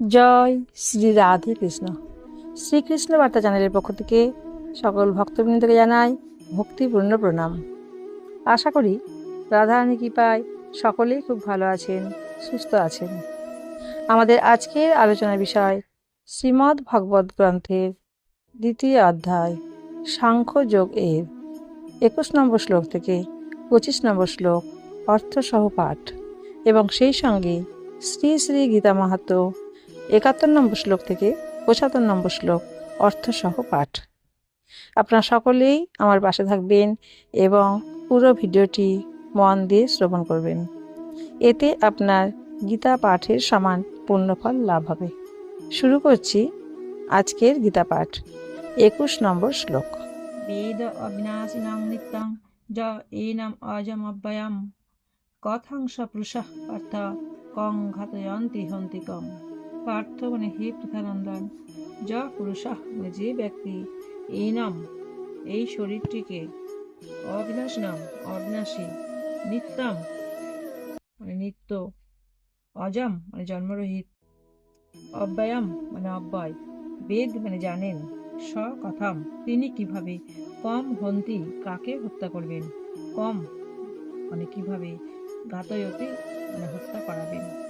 জয় শ্রী রাধে কৃষ্ণ। শ্রীকৃষ্ণ বার্তা চ্যানেলের পক্ষ থেকে সকল ভক্তবৃন্দকে জানাই ভক্তিপূর্ণ প্রণাম। আশা করি রাধারানী কৃপায় সকলেই খুব ভালো আছেন, সুস্থ আছেন। আমাদের আজকের আলোচনার বিষয় শ্রীমদ্ ভগবত গ্রন্থের দ্বিতীয় অধ্যায়, সাংখ্য যোগ এর। একুশ নম্বর শ্লোক থেকে পঁচিশ নম্বর শ্লোক অর্থসহ পাঠ। এবং সেই সঙ্গে শ্রী শ্রী গীতা মাহাতো একাত্তর নম্বর শ্লোক থেকে পঁচাত্তর নম্বর শ্লোক অর্থসহ পাঠ। আপনারা সকলেই আমার পাশে থাকবেন এবং পুরো ভিডিওটি মন দিয়ে শ্রবণ করবেন। এতে আপনার গীতা পাঠের সমান পূর্ণফল লাভ হবে। শুরু করছি আজকের গীতা পাঠ, একুশ নম্বর শ্লোক। বেদ অবিনাশিনাং নিত্যাং য এনাম অজম অব্যয়াম কথাংশ পুরুষ অর্থ কং ঘাতয়ন্তি হন্তিকম পার্থ মানে হে পৃথানন্দন যা পুরুষাহ মানে যে ব্যক্তি, এই নাম, এই শরীরটিকে অবিনাশ নাম, অবিনাশী, নিত্যম মানে নিত্য, অজম মানে জন্মরহিত, অব্যয়ম মানে অব্যয়, বেদ মানে জানেন স কথাম তিনি কীভাবে কম হন্তি কাকে হত্যা করবেন? কম মানে কীভাবে ঘাতয়তে মানে হত্যা করাবেন?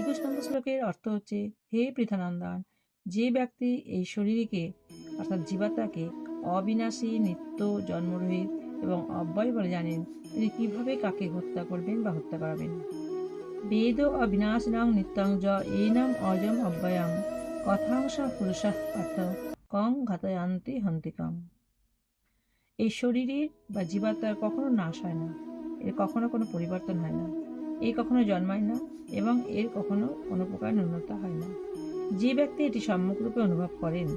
একুশ নম্বর শ্লোকের অর্থ হচ্ছে, হে পৃথানন্দন, যে ব্যক্তি এই শরীরকে, অর্থাৎ জীবাত্মাকে অবিনাশী নিত্য জন্মরহিত এবং অব্যয় বলে জানেন, তিনি কীভাবে কাকে হত্যা করবেন বা হত্যা করাবেন? বেদ অবিনাশ অবিনাশিনাং নিত্যং য নাম অজম অব্যয়ং কথাংশ পুরুষাহ পার্থ কং ঘাতয়ান্তি হন্তিকম। এই শরীরের বা জীবাত্মার কখনো নাশ হয় না, এর কখনো কোনো পরিবর্তন হয় না। এ কখনো জন্মায় না এবং এর কখনো কোনো প্রকার ন্যূনতা হয় না। যে ব্যক্তি এটি সম্মুখরূপে অনুভব করেন,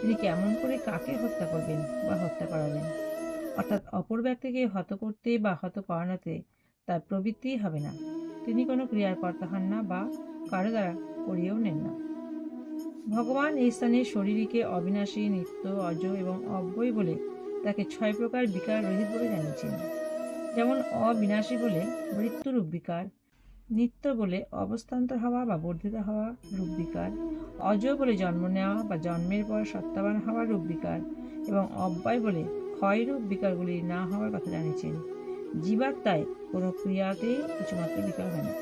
তিনি কেমন করে কাকে হত্যা করবেন বা হত্যা করাবেন অর্থাৎ অপর ব্যক্তিকে হত করতে বা হত করানোতে তার প্রবৃত্তি হবে না। তিনি কোনো ক্রিয়ার কর্তা হন না বা কারও দ্বারা করিয়েও নেন না। ভগবান এই স্থানে শরীরকে অবিনাশী, নিত্য অজ এবং অব্যয় বলে তাকে ছয় প্রকার বিকার রহিত বলে জানিয়েছেন। যেমন অবিনাশী বলে মৃত্যুরূপ বিকার, নিত্য বলে অবস্থান্তর হওয়া বা বর্ধিত হওয়া রূপ বিকার অজ বলে জন্ম নেওয়া বা জন্মের পর সত্তাবান হওয়া রূপ বিকার এবং অব্যয় বলে ক্ষয়রূপ বিকারগুলি না হওয়ার কথা জানিয়েছেন। জীবাত্মায় কোনো ক্রিয়াতেই কিছুমাত্র বিকার হয় না।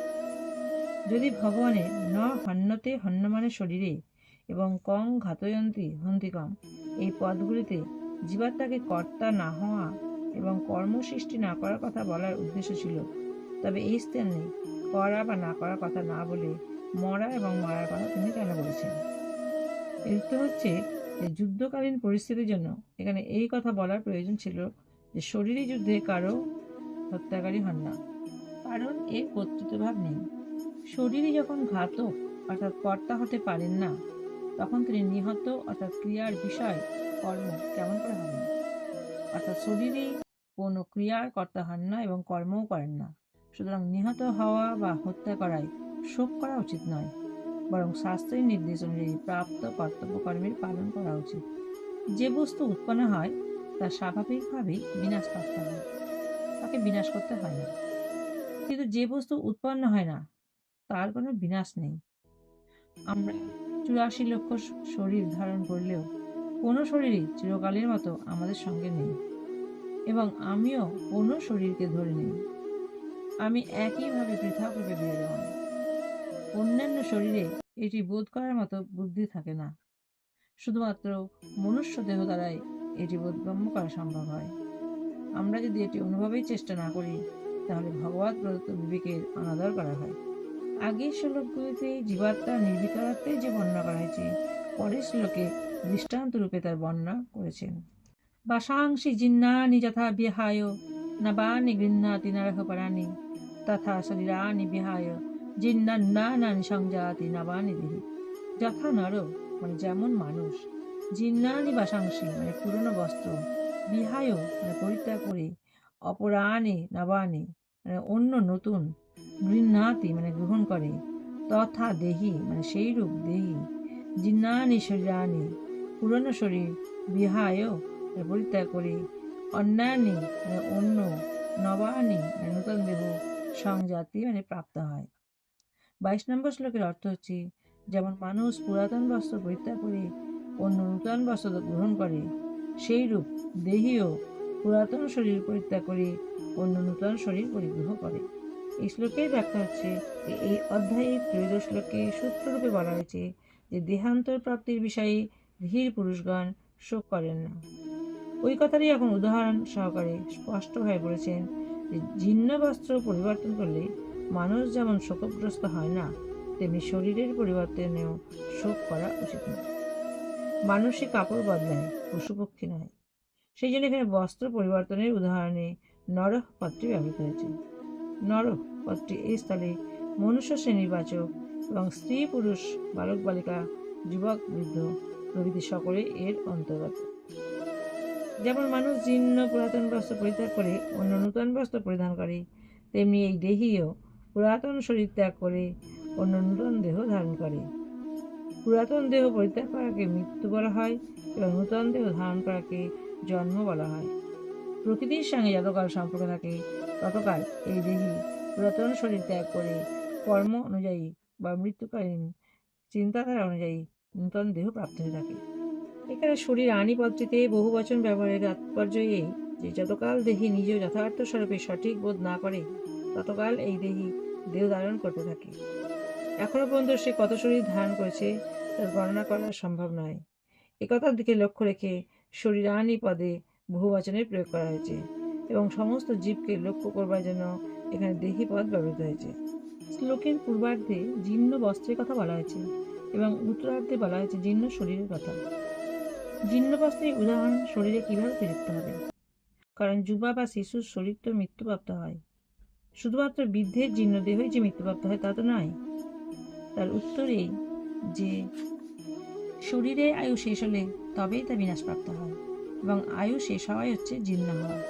যদি ভগবানের ন হন্যতে হন্যমানের শরীরে এবং কং ঘাতয়ন্তী হন্তিকম এই পদগুলিতে জীবাত্মাকে কর্তা না হওয়া এবং কর্ম সৃষ্টি না করার কথা বলার উদ্দেশ্য ছিল। তবে এই স্থানে করা বা না করার কথা না বলে মরা এবং মারার কথা তিনি কেন বলেছেন? এর উত্তর হচ্ছে যে যুদ্ধকালীন পরিস্থিতির জন্য এখানে এই কথা বলার প্রয়োজন ছিল যে শরীরী যুদ্ধে কারও হত্যাকারী হন না। কারণ এর কর্তৃত্বভাব নেই। শরীরই যখন ঘাতক অর্থাৎ কর্তা হতে পারেন না, তখন তিনি নিহত অর্থাৎ ক্রিয়ার বিষয় কর্ম কেমন করে হবেন অর্থাৎ শরীরই কোনো ক্রিয়ার কর্তা হন না এবং কর্মও করেন না। সুতরাং নিহত হওয়া বা হত্যা করায় শোক করা উচিত নয়, বরং শাস্ত্রের নির্দেশ অনুযায়ী প্রাপ্ত কর্তব্য কর্মের পালন করা উচিত। যে বস্তু উৎপন্ন হয়, তা স্বাভাবিকভাবেই বিনাশ বিনাশপ্রাপ্ত হয়। তাকে বিনাশ করতে হয় না। কিন্তু যে বস্তু উৎপন্ন হয় না, তার কোনো বিনাশ নেই। আমরা চুরাশি লক্ষ শরীর ধারণ করলেও কোনো শরীরই চিরকালের মতো আমাদের সঙ্গে নেই এবং আমিও কোনো শরীরকে ধরে নেই। আমি একইভাবে পৃথক রূপে বিরাজমান। অন্যান্য শরীরে এটি বোধ করার মতো বুদ্ধি থাকে না। শুধুমাত্র মনুষ্য দেহ দ্বারাই এটি বোধগম্য করা সম্ভব হয়। আমরা যদি এটি অনুভবেই চেষ্টা না করি, তাহলে ভগবত প্রদত্ত বিবেকের অনাদর করা হয়। আগের শ্লোকগুলিতে জীবাত্মা নির্বিকারত্বে যে বর্ণনা করা হয়েছে, পরের শ্লোকে দৃষ্টান্ত রূপে তার বর্ণনা করেছেন। বাসাংশী জিন্নানি যথা বিহায়, নবানি গৃহ্ণাতি নরহ পরাণি, তথা শরীরানি বিহায় জিন্নান্নানি সংজাতি নবানি দেহি। যথা নর মানে যেমন মানুষ, জিন্নানি বাসাংশি মানে পুরনো বস্ত্র, বিহায় মানে পরিত্যাগ করে, অপরাণে নবানি মানে অন্য নতুন গৃহ্ণাতি মানে গ্রহণ করে, তথা দেহি মানে সেই রূপ দেহি, জিন্নানি শরীরানি পুরনো শরীর, বিহায় পরিত্যাগ করে অন্যানি মানে অন্য নবানি মানে নূতন দেহ, সংজাতি মানে প্রাপ্ত হয়। বাইশ নম্বর শ্লোকের অর্থ হচ্ছে, যেমন মানুষ পুরাতন বস্ত্র পরিত্যাগ করে অন্য নূতন বস্ত্র গ্রহণ করে সেই রূপ দেহীও পুরাতন শরীর পরিত্যাগ করে অন্য নূতন শরীর পরিগ্রহ করে। এই শ্লোকের ব্যাখ্যা হচ্ছে এই অধ্যায়ে ত্রয়োদশ শ্লোকে সূত্ররূপে বলা হয়েছে যে দেহান্তর প্রাপ্তির বিষয়ে ধীর পুরুষগণ শোক করেন না। ওই কথারই এখন উদাহরণ সহকারে স্পষ্টভাবে বলেছেন যে জীর্ণ বস্ত্র পরিবর্তন করলে মানুষ যেমন শোকগ্রস্ত হয় না, তেমনি শরীরের পরিবর্তনেও শোক করা উচিত নয়। মানুষই কাপড় বদলায়, পশু পক্ষী নয়। সেই জন্য এখানে বস্ত্র পরিবর্তনের উদাহরণে নরহ পদটি ব্যবহৃত হয়েছে। নরহ পদটি এই স্থলে মনুষ্য শ্রেণীবাচক এবং স্ত্রী পুরুষ বালক বালিকা যুবক বৃদ্ধ প্রভৃতি সকলে এর অন্তর্গত। যেমন মানুষ জীর্ণ পুরাতন বস্ত্র পরিত্যাগ করে, অন্য নূতন বস্ত্র পরিধান করে তেমনি এই দেহীও পুরাতন শরীর ত্যাগ করে, অন্য নূতন দেহ ধারণ করে। পুরাতন দেহ পরিত্যাগ করাকে মৃত্যু বলা হয় এবং নূতন দেহ ধারণ করাকে জন্ম বলা হয়। প্রকৃতির সঙ্গে যতকাল সম্পর্ক থাকে, ততকাল এই দেহী পুরাতন শরীর ত্যাগ করে কর্ম অনুযায়ী বা মৃত্যুকালীন চিন্তাধারা অনুযায়ী নূতন দেহ প্রাপ্ত হয়ে থাকে। এখানে শরীর আনি পদ্ধতিতে বহু বচন ব্যবহারের তাৎপর্য এই যে, যতকাল দেহি নিজেও যথার্থ স্বরূপে সঠিক বোধ না করে, ততকাল এই দেহি দেহ ধারণ করতে থাকে। এখনও পর্যন্ত সে কত শরীর ধারণ করেছে তার গণনা করা সম্ভব নয়। একথার দিকে লক্ষ্য রেখে শরীর শরীরানি পদে বহু বচনের প্রয়োগ করা হয়েছে এবং সমস্ত জীবকে লক্ষ্য করবার জন্য এখানে দেহি পদ ব্যবহৃত হয়েছে। শ্লোকের পূর্বার্ধে জীর্ণ বস্ত্রের কথা বলা হয়েছে। এবং উত্তরার্ধে বলা হয়েছে জীর্ণ শরীরের কথা। জীর্ণ বস্ত্রের উদাহরণ শরীরে কীভাবে প্রযুক্ত হবে? কারণ যুবা বা শিশুর শরীর তো মৃত্যুপ্রাপ্ত হয়। শুধুমাত্র বৃদ্ধের জীর্ণ দেহই যে মৃত্যুপ্রাপ্ত হয় তা তো নয়। তার উত্তর এই যে, শরীরে আয়ু শেষ হলে তবেই তা বিনাশপ্রাপ্ত হয় এবং আয়ু শেষ হওয়াই হচ্ছে জীর্ণ হওয়া।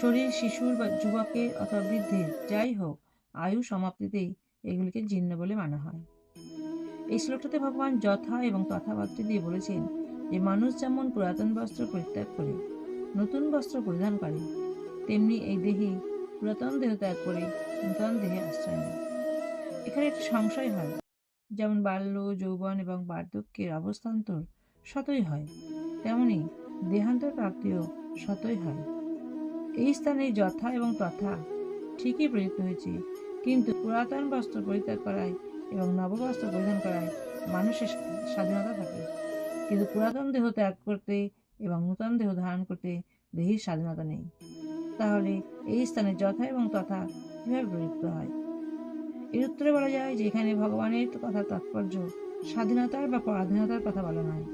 শরীর, শিশুর বা যুবকের অথবা বৃদ্ধের যাই হোক, আয়ু সমাপ্তিতেই এগুলিকে জীর্ণ বলে মানা হয়। এই শ্লোকটাতে ভগবান যথা এবং তথাপাত্রী দিয়ে বলেছেন যে, মানুষ যেমন পুরাতন বস্ত্র পরিত্যাগ করে, নতুন বস্ত্র পরিধান করে, তেমনি এই দেহে পুরাতন দেহ ত্যাগ করে নূতন দেহে আশ্রয় নেয়। এখানে একটি সংশয় হয়, যেমন বাল্য, যৌবন এবং বার্ধক্যের অবস্থান্তর শতই হয়, তেমনি দেহান্তর প্রাপ্তিও শতই হয়। এই স্থানে যথা এবং তথা ঠিকই প্রযুক্ত হয়েছে, কিন্তু পুরাতন বস্ত্র পরিত্যাগ করায় এবং নববস্ত্র পরিধান করায় মানুষের স্বাধীনতা থাকে। কিন্তু পুরাতন দেহ ত্যাগ করতে এবং নূতন দেহ ধারণ করতে দেহের স্বাধীনতা নেই। তাহলে এই স্থানে যথা এবং তথা কীভাবে প্রযুক্ত হয়? এর উত্তরে বলা যায় যে এখানে ভগবানের কথা তাৎপর্য, স্বাধীনতার বা পরাধীনতার কথা বলা নয়।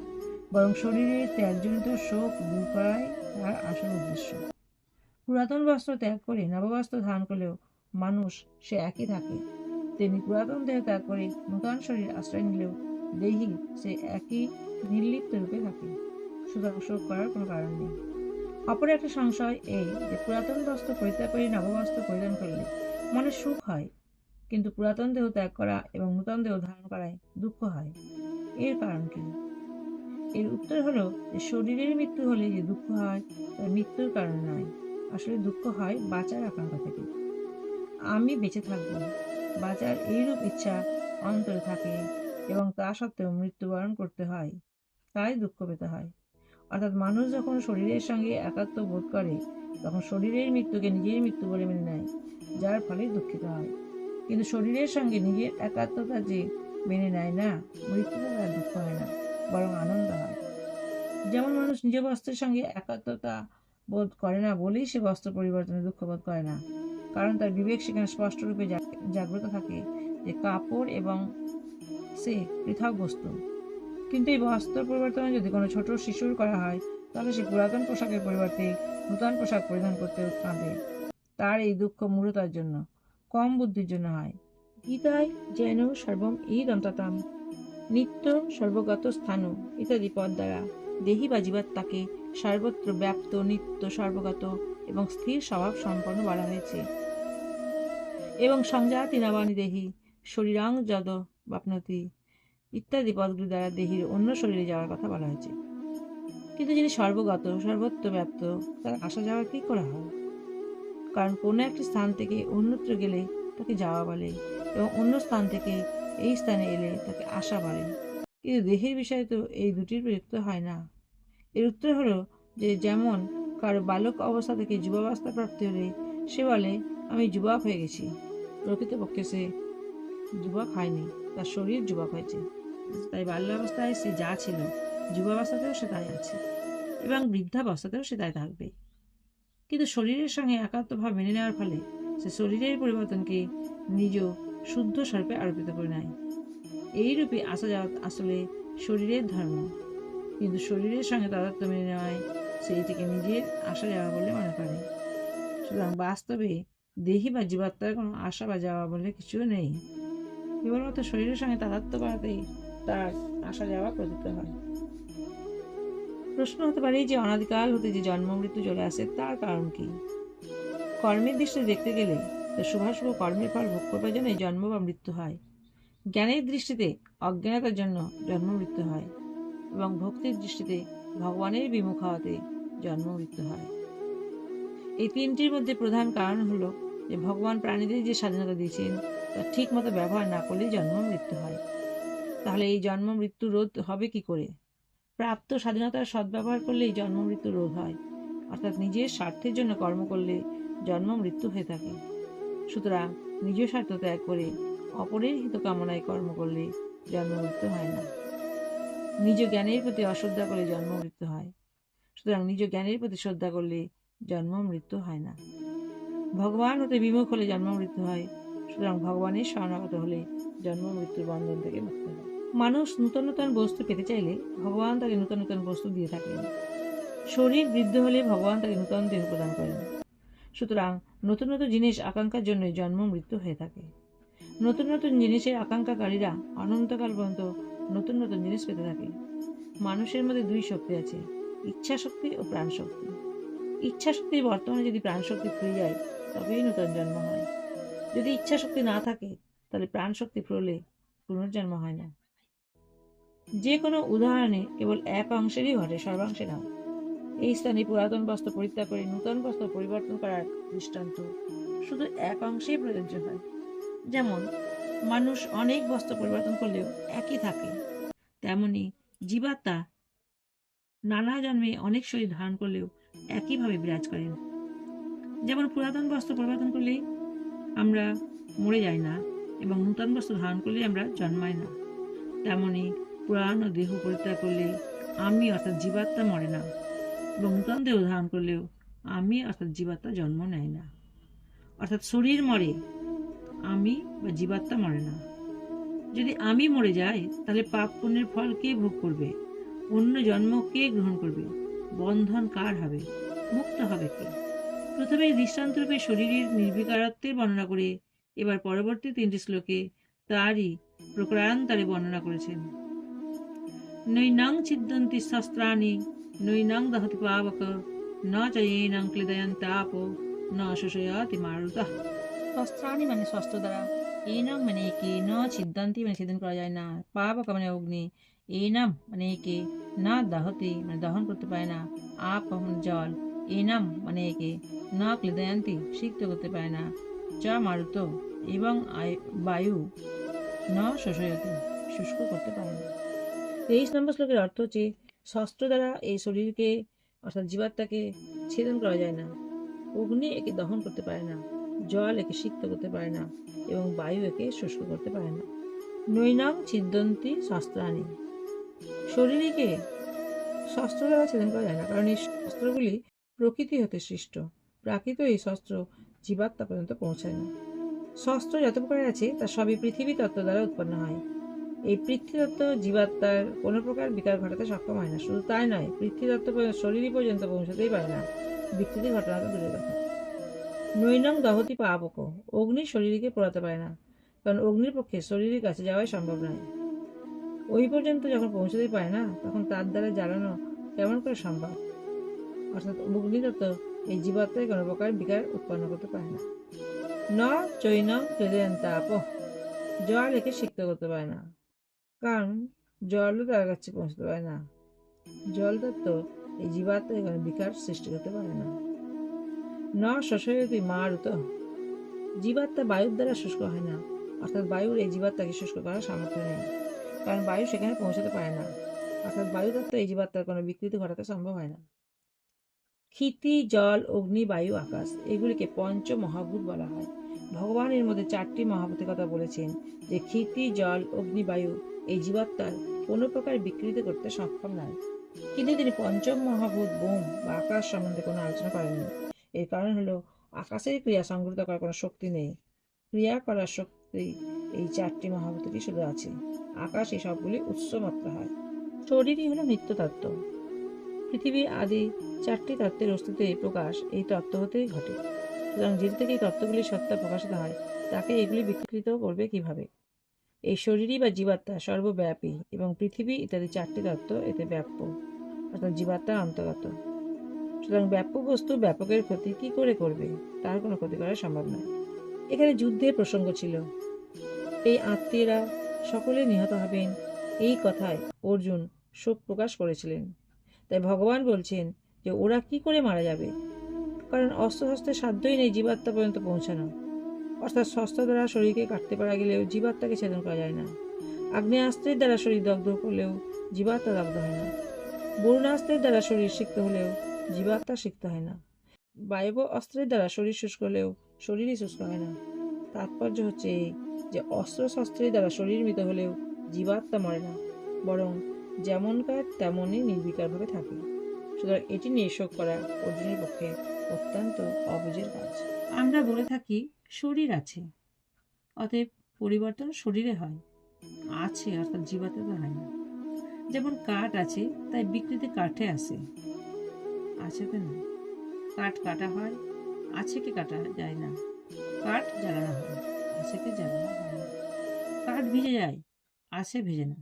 বরং শরীরের ত্যাগজনিত শোক দূর করাই তার আসল উদ্দেশ্য। পুরাতন বস্ত্র ত্যাগ করে নববস্ত্র ধারণ করলেও মানুষ সে একই থাকে। তেমনি পুরাতন দেহ ত্যাগ করে নূতন শরীর আশ্রয় নিলেও দেহি সে একই নির্লিপ্ত রূপে থাকে। সুতরাং শোক করার কোনো কারণ নেই। অপর একটা সংশয় এই যে পুরাতন বস্ত্র পরিত্যাগ করে নববস্ত্র পরিধান করলে মনে সুখ হয়, কিন্তু পুরাতন দেহ ত্যাগ করা এবং নূতন দেহ ধারণ করায় দুঃখ হয়। এর কারণ কি? এর উত্তর হলো যে শরীরের মৃত্যু হলে যে দুঃখ হয় তা মৃত্যুর কারণ নয় আসলে দুঃখ হয় বাঁচার আকাঙ্ক্ষা থেকে। আমি বেঁচে থাকব। বাঁচার এইরূপ ইচ্ছা অন্তরে থাকে এবং তা সত্ত্বেও মৃত্যুবরণ করতে হয়। তাই দুঃখ পেতে হয়। অর্থাৎ মানুষ যখন শরীরের সঙ্গে একাত্ম বোধ করে, তখন শরীরের মৃত্যুকে নিজের মৃত্যু বলে মেনে নেয়, যার ফলে দুঃখিত হয়। কিন্তু শরীরের সঙ্গে নিজের একাত্মতা যে মেনে নেয় না, মৃত্যুতে তার দুঃখ হয় না, বরং আনন্দ হয়। যেমন মানুষ নিজ বস্ত্রের সঙ্গে একাত্মতা বোধ করে না বলেই সে বস্ত্র পরিবর্তনে দুঃখ বোধ করে না কারণ তার বিবেক সেখানে স্পষ্টরূপে জাগ- জাগ্রত থাকে যে কাপড় এবং সে পৃথক বস্তু। কিন্তু এই বস্ত্র পরিবর্তনে যদি কোনো ছোট শিশুর করা হয়, তাহলে সে পুরাতন পোশাকের পরিবর্তে নূতন পোশাক পরিধান করতে কাঁদে তার এই দুঃখ মূঢ়তার জন্য, কম বুদ্ধির জন্য হয়। গীতায় যেন সর্বম এই দন্ততাম নিত্য সর্বগত স্থান ইত্যাদি পদ দ্বারা দেহি বা জীবাত্মাকে সর্বত্র ব্যাপ্ত, নিত্য, সর্বগত এবং স্থির স্বভাব সম্পন্ন বলা হয়েছে। এবং সংজাতি নবানি দেহি, শরীরাং যদ বাপনতি ইত্যাদি পদগুলি দ্বারা দেহির অন্য শরীরে যাওয়ার কথা বলা হয়েছে। কিন্তু যিনি সর্বগত, সর্বত্র ব্যাপ্ত, তার আসা যাওয়ার কি করা হয়? কারণ কোনো একটি স্থান থেকে অন্যত্র গেলে তাকে যাওয়া বলে এবং অন্য স্থান থেকে এই স্থানে এলে তাকে আসা বলে। কিন্তু দেহের বিষয়ে তো এই দুটির প্রযুক্ত হয় না। এর উত্তর হলো যে যেমন কারও বালক অবস্থা থেকে যুবাবস্থা প্রাপ্তি হলে সে বলে, আমি যুবক হয়ে গেছি। প্রকৃতপক্ষে সে যুবক হয়নি, তার শরীর যুবক হয়েছে। তাই বাল্যাবস্থায় সে যা ছিল, যুবাবস্থাতেও সে তাই আছে এবং বৃদ্ধাবস্থাতেও সে তাই থাকবে। কিন্তু শরীরের সঙ্গে একাত্মভাব মেনে নেওয়ার ফলে সে শরীরের পরিবর্তনকে নিজ শুদ্ধ স্বরূপে আরোপিত করে নেয়। এইরূপে আসা যাওয়া আসলে শরীরের ধর্ম। কিন্তু শরীরের সঙ্গে তাদাত্ম্য মেনে নেওয়ায় সেইটিকে নিজের আসা যাওয়া বলে মনে করে। সুতরাং বাস্তবে দেহি বা জীবাত্মার কোনো আশা বা যাওয়া বলে কিছু নেই। কেবলমাত্র শরীরের সঙ্গে তাদাত্ম্য করাতেই তার আসা যাওয়া প্রতীত হয়। প্রশ্ন হতে পারে, যে অনাদিকাল হতে যে জন্ম মৃত্যু চলে আসে, তার কারণ কি? কর্মের দৃষ্টিতে দেখতে গেলে তো শুভাশুভ কর্মের ফল ভোগ করবার জন্য জন্ম বা মৃত্যু হয়। জ্ঞানের দৃষ্টিতে অজ্ঞানতার জন্য জন্ম মৃত্যু হয় এবং ভক্তির দৃষ্টিতে ভগবানের বিমুখ হওয়াতে জন্ম মৃত্যু হয়। এই তিনটির মধ্যে প্রধান কারণ হলো যে ভগবান প্রাণীদের যে স্বাধীনতা দিয়েছেন, তা ঠিক মতো ব্যবহার না করলে জন্ম মৃত্যু হয়। তাহলে এই জন্ম মৃত্যু রোধ হবে কি করে? প্রাপ্ত স্বাধীনতার সদ্ব্যবহার করলেই জন্ম মৃত্যু রোধ হয়, অর্থাৎ নিজের স্বার্থের জন্য কর্ম করলে জন্ম মৃত্যু হয়ে থাকে। সুতরাং নিজ স্বার্থ ত্যাগ করে অপরের হিত কামনায় কর্ম করলে জন্ম মৃত্যু হয় না। নিজ জ্ঞানের প্রতি অশ্রদ্ধা করলে জন্ম মৃত্যু হয়। সুতরাং নিজ জ্ঞানের প্রতি শ্রদ্ধা করলে জন্ম, মৃত্যু হয় না। ভগবান হতে বিমুখ হলে জন্ম, মৃত্যু হয়। সুতরাং ভগবানের শরণাগত হলে জন্ম মৃত্যুর বন্ধন থেকে মুক্ত হয়। মানুষ নূতন নূতন বস্তু পেতে চাইলে ভগবান তাকে নূতন নূতন বস্তু দিয়ে থাকেন। শরীর বৃদ্ধ হলে ভগবান তাকে নূতন দেহ প্রদান করেন। সুতরাং নতুন নতুন জিনিস আকাঙ্ক্ষার জন্য জন্ম, মৃত্যু হয়ে থাকে। নতুন নতুন জিনিসের আকাঙ্ক্ষাকারীরা অনন্তকাল পর্যন্ত নতুন নতুন জিনিস পেতে থাকে। মানুষের মধ্যে দুই শক্তি আছে ইচ্ছা শক্তি ও প্রাণ শক্তি ইচ্ছা শক্তি বর্তমানে যদি প্রাণ শক্তি ফুরিয়ে যায়, তবেই নতুন জন্ম হয়। যদি ইচ্ছা শক্তি না থাকে, তাহলে প্রাণ শক্তি ফুরলে পুনর্জন্ম হয় না। যে কোনো উদাহরণে কেবল এক অংশেরই ঘটে, সর্বাংশে না। এই স্থানে পুরাতন বস্ত্র পরিত্যাগ করে নূতন বস্ত্র পরিবর্তন করার দৃষ্টান্ত শুধু এক অংশেই প্রযোজ্য হয়। যেমন, মানুষ অনেক বস্ত্র পরিবর্তন করলেও একই থাকে। তেমনি জীবাত্মা নানা জন্মে অনেক শরীর ধারণ করলেও একইভাবে বিরাজ করেন। যেমন পুরাতন বস্ত্র পরিবর্তন করলেই আমরা মরে যাই না এবং নূতন বস্ত্র ধারণ করলেই আমরা জন্মাই না। তেমনি পুরানো দেহ পরিত্যাগ করলে আমি অর্থাৎ জীবাত্মা মরে না এবং নূতন দেহ ধারণ করলেও আমি অর্থাৎ জীবাত্মা জন্ম নেয় না। অর্থাৎ শরীর মরে, আমি বা জীবাত্মা মরে না। যদি আমি মরে যাই, তাহলে পাপ পুণ্যের ফল কে ভোগ করবে? অন্য জন্ম কে গ্রহণ করবে? বন্ধন কার হবে? মুক্ত হবে কে? প্রথমে দৃষ্টান্তরূপে শরীরের নির্বিকারত্বের বর্ণনা করে এবার পরবর্তী তিনটি শ্লোকে তারই প্রকারান্তরে বর্ণনা করেছেন। নৈনাং ছিদ্দন্তি শস্ত্রাণি, নৈনাং দহতি পাবক, ন চয়েনাং ক্লেদয়ন্তাপ ন শোষয়তি মারুতঃ। শস্ত্রাণি মানে শস্ত্র দ্বারা। এনাম মানে একে, ন ছিদ্দান্তি মানে ছেদন করা যায় না। পাবক মানে অগ্নি। এনাম মানে একে না দাহতি মানে দহন করতে পারে না। আপ মানে জল, এনাম মানে একে না ক্লেদয়ান্তি সিক্ত করতে পারে না। চ মারুত, এবং বায়ু ন শোষয়তি শুষ্ক করতে পারে না। তেইশ নম্বর শ্লোকের অর্থ হচ্ছে, শস্ত্র দ্বারা এই শরীরকে, অর্থাৎ জীবাত্মাকে ছেদন করা যায় না। অগ্নি একে দহন করতে পারে না, জল একে সিক্ত করতে পারে না, এবং বায়ু একে শুষ্ক করতে পারে না। নৈনাম ছিদ্দন্তি শস্ত্রাণী। শরীরকে শস্ত্র দ্বারা ছেদন করা যায় না, কারণ এই শস্ত্রগুলি প্রকৃতি হতে সৃষ্ট। প্রাকৃত এই শস্ত্র জীবাত্মা পর্যন্ত পৌঁছায় না। শস্ত্র যত প্রকার আছে, তা সবই পৃথিবী তত্ত্ব দ্বারা উৎপন্ন হয়। এই পৃথ্বীতত্ত্ব জীবাত্মার কোনো প্রকার বিকার ঘটাতে সক্ষম হয় না। শুধু তাই নয় পৃথ্বীতত্ত্ব শরীরই পর্যন্ত পৌঁছাতেই পারে না। বিকৃতি ঘটনা দূরে কথা। নৈনম দহতি পাবক, অগ্নি শরীরকে পোড়াতে পারে না। কারণ অগ্নির পক্ষে শরীরের কাছে যাওয়াই সম্ভব নয়। ওই পর্যন্ত যখন পৌঁছতেই পারে না, তখন তার দ্বারা জ্বালানো কেমন করে সম্ভব? অর্থাৎ অগ্নিতত্ত্ব এই জীবাত্মায় কোনো প্রকার বিকার উৎপন্ন করতে পারে না। ন চৈন ক্লেদেন তাপ জল একে সিক্ত করতে পারে না, কারণ জলও তার কাছে পৌঁছতে পারে না। জল তত্ত্ব এই জীবাত্মায় কোনো বিকার সৃষ্টি করতে পারে না। ন শোষয়তি মারুত জীবাত্মা বায়ুর দ্বারা শুষ্ক হয় না, অর্থাৎ বায়ুর এই জীবাত্মাকে শুষ্ক করার সামর্থ্য নেই। কারণ বায়ু সেখানে পৌঁছাতে পারে না। অর্থাৎ বায়ু তত্ত্ব এই জীবাত্মার কোনো বিকৃতি ঘটাতে সম্ভব হয় না। ক্ষিতি, জল, অগ্নি, বায়ু, আকাশ, এগুলিকে পঞ্চ মহাভূত বলা হয়। ভগবান এর মধ্যে চারটি মহাভূতের কথা বলেছেন যে ক্ষিতি, জল, অগ্নি, বায়ু এই জীবাত্মার কোনো প্রকার বিকৃতি করতে সক্ষম নয়। কিন্তু তিনি পঞ্চম মহাভূত বোম বা আকাশ সম্বন্ধে কোনো আলোচনা করেননি। এর কারণ হলো আকাশের ক্রিয়া সংগঠিত করার কোনো শক্তি নেই। ক্রিয়া করার শক্তি এই চারটি মহাভূতেরই শুধু আছে? আকাশ এই সবগুলি উৎস মাত্রা হয়। শরীরই হলো নিত্য তত্ত্ব পৃথিবী আদি চারটি তত্ত্বের অস্তিত্বের প্রকাশ, এই তত্ত্ব হতেই ঘটে। সুতরাং যেটি থেকে এই তত্ত্বগুলির সত্তা প্রকাশিত হয়, তাকে এগুলি বিকৃত করবে কীভাবে? এই শরীরই বা জীবাত্মা সর্বব্যাপী এবং পৃথিবী ইত্যাদি চারটি তত্ত্ব এতে ব্যাপ্য, অর্থাৎ জীবাত্মার অন্তর্গত। সুতরাং ব্যাপ্য বস্তু ব্যাপকের ক্ষতি কি করে করবে, তার কোনো ক্ষতি করা সম্ভব নয়। এখানে যুদ্ধের প্রসঙ্গ ছিল। এই আত্মীয়রা সকলে নিহত হবেন। এই কথায় অর্জুন শোক প্রকাশ করেছিলেন। তাই ভগবান বলছেন যে, ওরা কি করে মারা যাবে? কারণ অস্ত্রশস্ত্রের সাধ্যই নেই জীবাত্মা পর্যন্ত পৌঁছানো। অর্থাৎ শস্ত্র দ্বারা শরীরকে কাটতে পারা গেলেও জীবাত্মাকে ছেদন করা যায় না। আগ্নেয়াস্ত্রের দ্বারা শরীর দগ্ধ করলেও জীবাত্মা দগ্ধ হয় না। বরুণাস্ত্রের দ্বারা শরীর সিক্ত হলেও জীবাত্মা সিক্ত হয় না। বায়ব অস্ত্রের দ্বারা শরীর শুষ্ক হলেও শরীরই শুষ্ক হয় না। তাৎপর্য হচ্ছে এই যে অস্ত্র শস্ত্রের দ্বারা শরীর মৃত হলেও জীবাত্মা মরে না, বরং যেমনকার তেমনই নির্বিকারভাবে থাকে। সুতরাং এটি নিয়ে শোক করা অর্জুনের পক্ষে অত্যন্ত অবুঝের কাজ। আমরা বলে থাকি, শরীর আছে। অতএব পরিবর্তন শরীরে হয়। আছে, অর্থাৎ জীবাত্মাতে হয় না। যেমন কাঠ আছে, তাই বিকৃতি কাঠে আসে আছে তো না কাঠ কাটা হয়। আছে কি কাটা যায় না? কাঠ জ্বালানো হয়। কি জ্বালানো হয় না। কাঠ ভিজে যায়, আছে ভেজে না।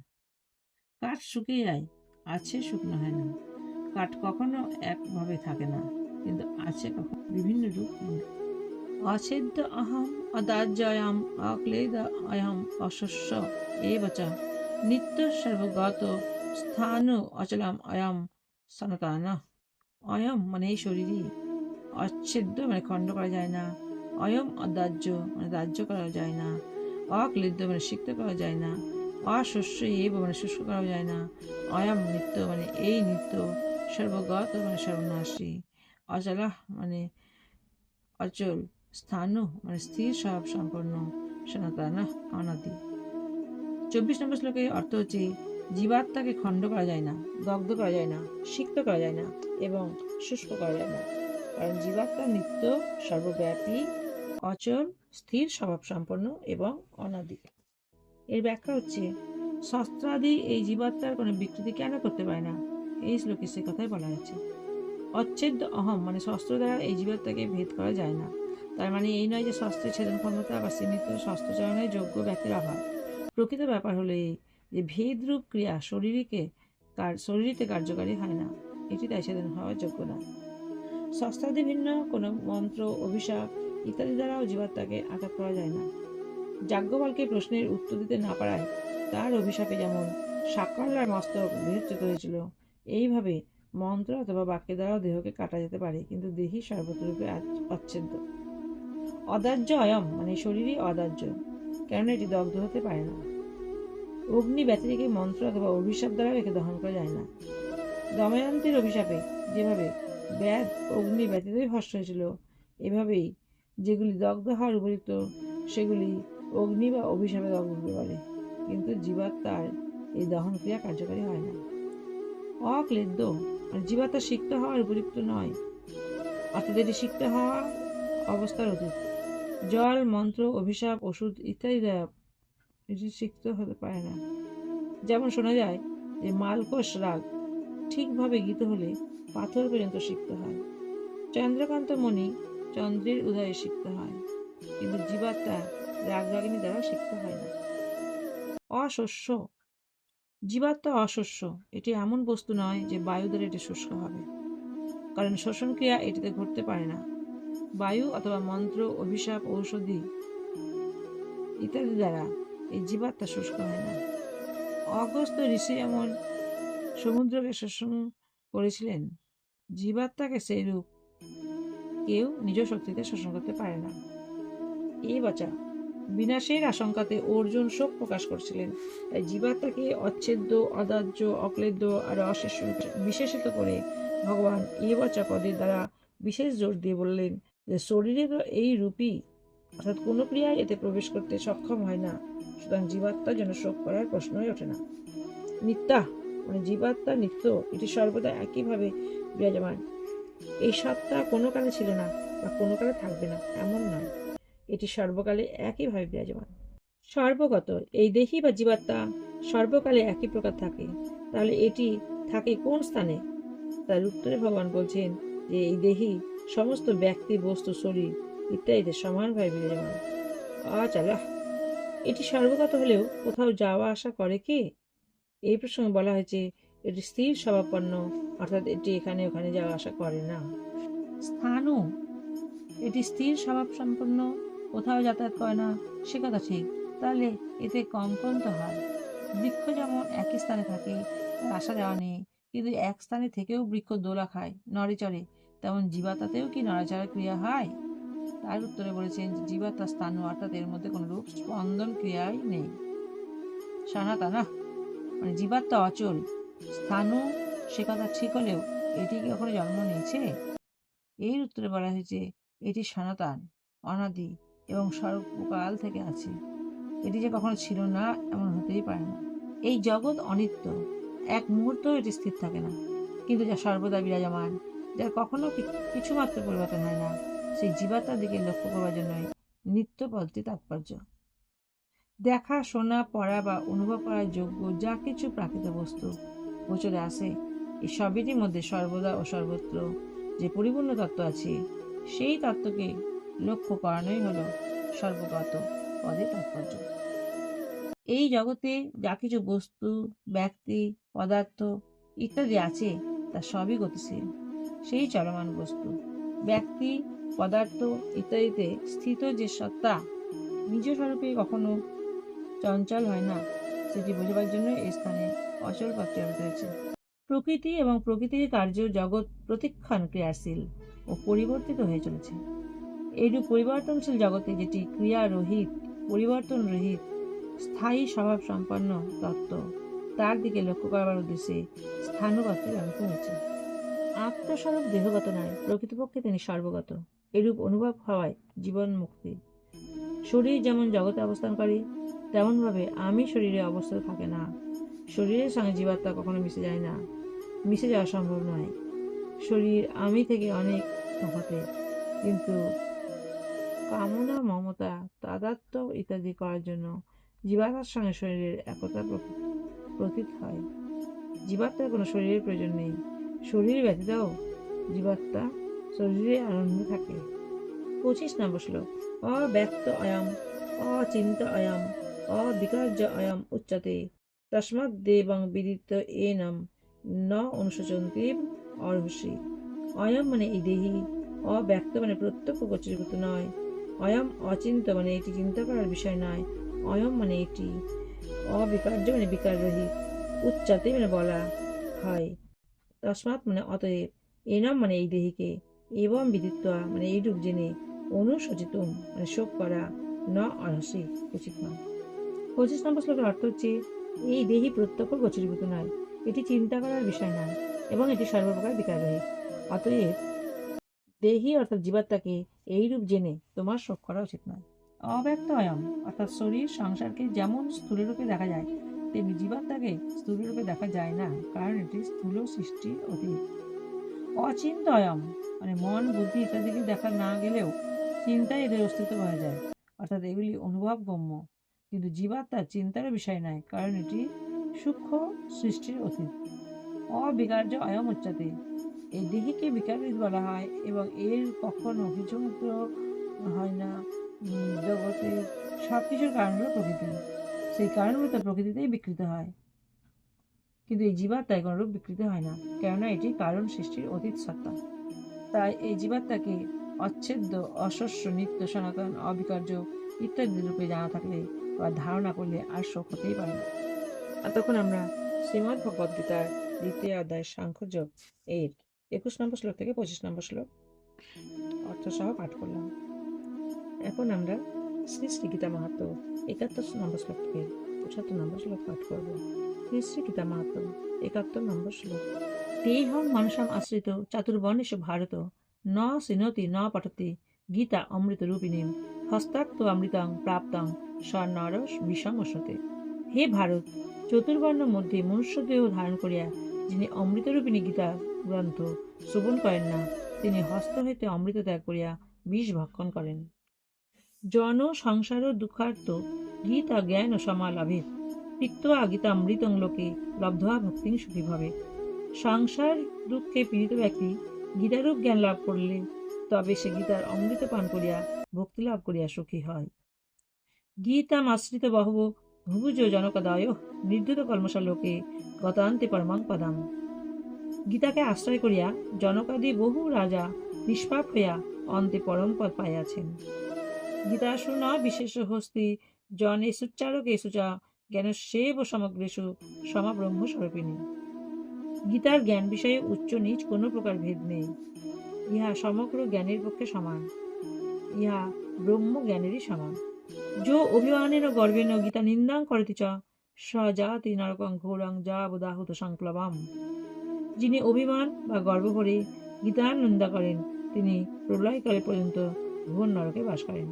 কাঠ শুকিয়ে যায়, আছে শুকনো হয় না। কাঠ কখনো একভাবে থাকে না, কিন্তু আছে কখনো বিভিন্ন রূপ নেয়। অছেদ্য অহম অদার্যয়াম অক্লেদ অয়ম অশস্য এব চ নিত্য সর্বগত স্থান অচলাম অয়ম সনাতন। অয়ম মানে এই শরীরই। অচ্ছেদ্য মানে খণ্ড করা যায় না। অয়ম অদার্য মানে দাহ্য করা যায় না। অক্লিদ্য মানে সিক্ত করা যায় না। অশস্য এব মানে শুষ্ক করা যায় না। অয়ম নিত্য মানে এই নিত্য সর্বগত মানে সর্বনাশী। অচলা মানে অচল স্থান মানে স্থির স্বভাব সম্পন্ন, সনাতন অনাদি। চব্বিশ নম্বর শ্লোকের অর্থ হচ্ছে, জীবাত্মাকে খণ্ড করা যায় না, দগ্ধ করা যায় না, সিক্ত করা যায় না, এবং শুষ্ক করা যায় না। কারণ জীবাত্মা নিত্য সর্বব্যাপী অচল, স্থির স্বভাব সম্পন্ন এবং অনাদি এর ব্যাখ্যা হচ্ছে শস্ত্রাদি এই জীবাত্মার কোনো বিকৃতি কেন করতে পারে না? এই শ্লোকে সে কথাই বলা হয়েছে। অচ্ছেদ্য অহম মানে শস্ত্র দ্বারা এই জীবাত্মাকে ভেদ করা যায় না। তার মানে এই নয় যে শস্ত্রের ছেদন ক্ষমতা বা সীমিত শস্ত্রচয়নের যোগ্য ব্যক্তির অভাব। প্রকৃত ব্যাপার হলো এই যে ভেদরূপ ক্রিয়া শরীরকে কার, শরীরিতে কার্যকারী হয় না। এটি তাই ছেদন হওয়ার যোগ্য না। শস্ত্রাদি ভিন্ন কোনো মন্ত্র, অভিশাপ ইত্যাদি দ্বারাও জীবাত্মাকে আঘাত করা যায় না। যাজ্ঞবল্কে প্রশ্নের উত্তর দিতে না পারায় তার অভিশাপে যেমন সাকাল্লার মস্তক বিচ্যুত হয়েছিল, এইভাবে মন্ত্র অথবা বাক্যের দ্বারাও দেহকে কাটা যেতে পারে, কিন্তু দেহি সর্বতরূপে অচ্ছেদ্য। অদার্য অয়ম মানে শরীরই অদার্য কেননা এটি দগ্ধ হতে পারে না। অগ্নি ব্যতিরিকে মন্ত্র অথবা অভিশাপ দ্বারাও একে দহন করা যায় না। দময়ন্তীর অভিশাপে যেভাবে ব্যাধ অগ্নি ব্যতীতই ভস্ম হয়েছিল, এভাবেই যেগুলি দগ্ধ হওয়ার উপযুক্ত, সেগুলি অগ্নি বা অভিশাপে দগ্ধ হতে পারে, কিন্তু জীবাত্মার এই দহন ক্রিয়া কার্যকারী হয় না। অক্লেদ্য মানে জীবাত্মা সিক্ত হওয়ার উপযুক্ত নয়, অর্থাৎ এটি সিক্ত হওয়া অবস্থার অতীত। জল, মন্ত্র, অভিশাপ, ওষুধ ইত্যাদি দ্বারা এটি সিক্ত হতে পারে না। যেমন শোনা যায় যে মালকোষ রাগ ঠিকভাবে গীত হলে পাথর পর্যন্ত সিক্ত হয়। চন্দ্রকান্ত মণি চন্দ্রের উদয়ে সিক্ত হয়, কিন্তু জীবাত্মা রাগ রাগিনী দ্বারা সিক্ত হয় না। অশস্য। জীবাত্মা অশস্য। এটি এমন বস্তু নয় যে বায়ু দ্বারা এটি শুষ্ক হবে। কারণ শোষণ ক্রিয়া এটিতে ঘটতে পারে না। বায়ু অথবা মন্ত্র, অভিশাপ, ঔষধি ইত্যাদি দ্বারা এই জীবাত্মা শুষ্ক হয় না। অগস্ত ঋষি এমন সমুদ্রকে শোষণ করেছিলেন, জীবাত্মাকে সেই রূপ কেউ নিজ শক্তিতে শোষণ করতে পারে না। এ বাঁচা বিনাশের আশঙ্কাতে অর্জুন শোক প্রকাশ করছিলেন। তাই জীবাত্মাকে অচ্ছেদ্য, অদাহ্য, অক্লেদ্য আর অশেষ বিশেষিত করে ভগবান এ বাচা পদের দ্বারা বিশেষ জোর দিয়ে বললেন যে শরীরেরও এই রূপই, অর্থাৎ কোনো ক্রিয়ায় এতে প্রবেশ করতে সক্ষম হয় না। সুতরাং জীবাত্মার জন্য শোক করার প্রশ্নই ওঠে না। নিত্যা মানে জীবাত্মা নিত্য, এটি সর্বদা একইভাবে বিরাজমান। এই সত্তা কোনো কালে ছিল না বা কোনো কালে থাকবে না, এমন নয়। এটি সর্বকালে একইভাবে বিরাজমান। সর্বগত, এই দেহি বা জীবাত্মা সর্বকালে একই প্রকার থাকে। তাহলে এটি থাকে কোন স্থানে? তার উত্তরে ভগবান বলছেন যে, এই দেহি সমস্ত ব্যক্তি, বস্তু, শরীর ইত্যাদিতে সমানভাবে বিরাজমান। আচালা এটি সর্বগত হলেও কোথাও যাওয়া আসা করে কি? এই প্রসঙ্গে বলা হয়েছে এটি স্থির স্বভাবপন্ন, অর্থাৎ এটি এখানে ওখানে যাওয়া আসা করে না। স্থানও, এটি স্থির স্বভাব সম্পন্ন কোথাও যাতায়াত করে না, সে কথা ঠিক। তাহলে এতে কম্পন তো হয়। বৃক্ষ যেমন একই স্থানে থাকে আসা যাওয়া নেই, কিন্তু এক স্থানে থেকেও বৃক্ষ দোলা খায়, নড়ে চড়ে। তেমন জীবাতাতেও কি নড়াচড়া ক্রিয়া হয়? তার উত্তরে বলেছেন জীবাতা স্থান অর্থাৎ এর মধ্যে কোনো রূপ স্পন্দন ক্রিয়াই নেই। সনাতনা মানে জীবাত্মা অচল। স্থানও সে কথা ঠিক হলেও এটি কি কখনো জন্ম নিয়েছে? এর উত্তরে বলা হয়েছে, এটি সনাতন, অনাদি এবং সর্বকাল থেকে আছে। এটি যে কখনো ছিল না, এমন হতেই পারে না। এই জগৎ অনিত্য। এক মুহূর্ত এটি স্থির থাকে না। কিন্তু যা সর্বদা বিরাজমান, যার কখনো কিছুমাত্র পরিবর্তন হয় না, সেই জীবাত্মার দিকে লক্ষ্য করবার জন্যই নিত্য পদটি তাৎপর্য। দেখা, শোনা, পড়া বা অনুভব করার যোগ্য যা কিছু প্রাকৃত বস্তু গোচরে আসে। এই সবেরই মধ্যে সর্বদা ও সর্বত্র যে পরিপূর্ণ তত্ত্ব আছে, সেই তত্ত্বকে লক্ষ্য করানোই হলো সর্বগত পদে তাৎপর্য। এই জগতে যা কিছু বস্তু, ব্যক্তি, পদার্থ ইত্যাদি আছে, তা সবই গতিশীল। সেই চলমান বস্তু, ব্যক্তি, পদার্থ ইত্যাদিতে স্থিত যে সত্তা নিজ স্বরূপে কখনো চঞ্চল হয় না, সেটি বোঝাবার জন্য এই স্থানে অচল পত্রে রয়েছে প্রকৃতি এবং প্রকৃতির কার্য জগৎ প্রতিক্ষণ ক্রিয়াশীল ও পরিবর্তিত হয়ে চলেছে। এইরূপ পরিবর্তনশীল জগতে যেটি ক্রিয়া রহিত পরিবর্তন রহিত স্থায়ী স্বভাব সম্পন্ন তত্ত্ব, তার দিকে লক্ষ্য করবার উদ্দেশ্যে স্থানুগত ব্যবহৃত হয়েছে। আত্মস্বরূপ দেহগত নয়, প্রকৃতপক্ষে তিনি সর্বগত। এরূপ অনুভব হওয়ায় জীবন মুক্তি। শরীর যেমন জগতে অবস্থান করে, তেমনভাবে আমি শরীরে অবস্থা থাকে না। শরীরের সঙ্গে জীবাত্মা কখনো মিশে যায় না। মিশে যাওয়া সম্ভব নয়। শরীর আমি থেকে অনেক তফাতে। কিন্তু কামনা, মমতা, তাদাত্ম ইত্যাদি করার জন্য জীবাত্মার সঙ্গে শরীরের একতা প্রতীত হয়। জীবাত্মার কোনো শরীরের প্রয়োজন নেই। শরীর ব্যতীতও জীবাত্মা শরীরে আনন্দ থাকে। পঁচিশ নম্বর শ্লোক। অব্যক্ত অয়ম অচিন্ত অয়ম, অবিকার্য অয়ম উচ্চতে তস্মাৎ দেবং বিদিত এনম ন অনুশোচন্তি অর্হসী। অয়ম মানে এই দেহি, অব্যক্ত মানে প্রত্যক্ষ গোচরীভূত নয়। অয়ম অচিন্ত মানে এটি চিন্তা করার বিষয় নয়। অয়ম মানে এটি অবিকার্য মানে বিকার রহিত উচ্চাতে মানে বলা হয়। তস্মাৎ মানে অতএব, এনম মানে এই দেহিকে। এবং বিদিত্বা মানে এইরূপ জেনে অনুসচেতন মানে শোক করা, ন অরহসী, উচিত নয়। পঁচিশ নম্বর শ্লোকের অর্থ হচ্ছে এই দেহি প্রত্যক্ষ গোচরীভূত নয়। এটি চিন্তা করার বিষয় নয় এবং এটি সর্বপ্রকার বিকার রহিত অতএব দেহি অর্থাৎ জীবাত্মাকে এইরূপ জেনে তোমার শোক করা উচিত নয়। অব্যক্ত অয়ম অর্থাৎ শরীর, সংসারকে যেমন স্থূলরূপে দেখা যায়, তেমনি জীবাত্মাকে স্থূলরূপে দেখা যায় না, কারণ এটি স্থূল সৃষ্টির অতীত। অচিন্ত অয়ম মানে মন, বুদ্ধি ইত্যাদিকে দেখা না গেলেও চিন্তায় এদের অস্তিত্ব হয়ে যায়। অর্থাৎ এগুলি অনুভব গম্য কিন্তু জীবাত্মার চিন্তার বিষয় নয়, কারণ এটি সূক্ষ্ম সৃষ্টির অতীত। অবিকার্য অয়ম উচ্চাতে। এই দেহিকে বিকারবিদ বলা হয় এবং এর কখনো কিছুমাত্র হয় না। জগতে সব কিছুর কারণ হলো প্রকৃতি। সেই কারণভূত প্রকৃতিতেই বিকৃত হয়। কিন্তু এই জীবাত্মায় কোনো রূপ বিকৃত হয় না, কেননা এটি কারণ সৃষ্টির অতীত সত্তা। তাই এই জীবাত্মাকে অচ্ছেদ্য অশস্য নিত্য, সনাতন, অবিকার্য ইত্যাদি রূপে জানা থাকলে বা ধারণা করলে আর শোক হতেই পারে না। আর তখন আমরা শ্রীমদ্ ভগবদ গীতার দ্বিতীয় অধ্যায় সাংখ্যযোগ এর একুশ নম্বর শ্লোক থেকে পঁচিশ নম্বর শ্লোক অর্থ সহ পাঠ করলাম। এখন আমরা শ্রী শ্রী গীতা মাহাতো একাত্তর নম্বর শ্লোক থেকে পঁচাত্তর নম্বর শ্লোক পাঠ করব। শ্রী শ্রী গীতা মাহাতো একাত্তর নম্বর শ্লোক। তেহং মানুষাম আশ্রিত চাতুর্বর্ণেষু ভারত ন সিনতি ন পঠতি গীতা অমৃত রূপিণীম হস্তাক্ত অমৃতং প্রাপ্তং স্বর্ণরস বিষম অসতে। হে ভারত, চতুর্বর্ণ মধ্যে মনুষ্যদেহ ধারণ করিয়া যিনি অমৃতরূপিণী গীতা গ্রন্থ শ্রবণ করেন না, তিনি হস্ত হইতে অমৃত ত্যাগ করিয়া বিষ ভক্ষণ করেন। জন সংসার দুঃখার্থ গীতা জ্ঞান ও সমালাভে পিত্তয়া গীতামৃতং লোকে লব্ধা ভক্তিং সুখী ভবে। সংসার দুঃখে পীড়িত ব্যক্তি গীতারূপ জ্ঞান লাভ করলে তবে সে গীতার অমৃত পান করিয়া ভক্তি লাভ করিয়া সুখী হয়। গীতাম আশ্রিত বহব, ভুভুজ জনকদায়, নির্ধুত কর্মশা লোকে গতান্তে পরমাং পদাম। গীতাকে আশ্রয় করিয়া জনকাদি বহু রাজা নিষ্পাপ হইয়া অন্তে পরম পদ পাইয়াছেন। গীতা শুন বিশেষ হস্তি জনে সুচ্চারকেশু চ জ্ঞান সেব সমগ্রেশু সমা ব্রহ্ম স্বরূপিণী। গীতার জ্ঞান বিষয়ে উচ্চ নিচ কোনো প্রকার ভেদ নেই। ইহা সমগ্র জ্ঞানের পক্ষে সমান। ইহা ব্রহ্ম জ্ঞানেরই সমান। যো অভিমানেন গর্বেণ গীতা নিন্দাং করতি চ স জাতি নরকং ঘোরং যা বোদাহুত সংক্লবাম। যিনি অভিমান বা গর্ব করে গীতার নিন্দা করেন, তিনি প্রলয়কালে পর্যন্ত ঘোর নরকে বাস করেন।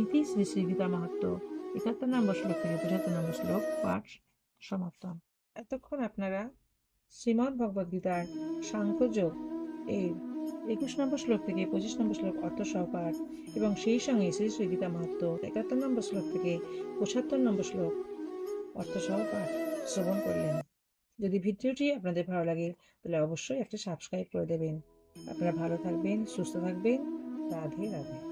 ইতি শ্রী শ্রী গীতা মাহাত্ম একাত্তর নম্বর শ্লোক থেকে পঁচাত্তর নম্বর শ্লোক পাঠ সমাপ্ত। এতক্ষণ আপনারা শ্রীমদ্ ভগবদ গীতার সাংখ্যযোগ এর একুশ নম্বর শ্লোক থেকে পঁচিশ নম্বর শ্লোক অর্থ সহপাঠ এবং সেই সঙ্গে শ্রী শ্রী গীতা মাহাত্ম একাত্তর নম্বর শ্লোক থেকে পঁচাত্তর নম্বর শ্লোক অর্থ সহপাঠ শ্রবণ করলেন। যদি ভিডিওটি আপনাদের ভালো লাগে, তাহলে অবশ্যই একটা সাবস্ক্রাইব করে দেবেন। আপনারা ভালো থাকবেন, সুস্থ থাকবেন। রাধে রাধে।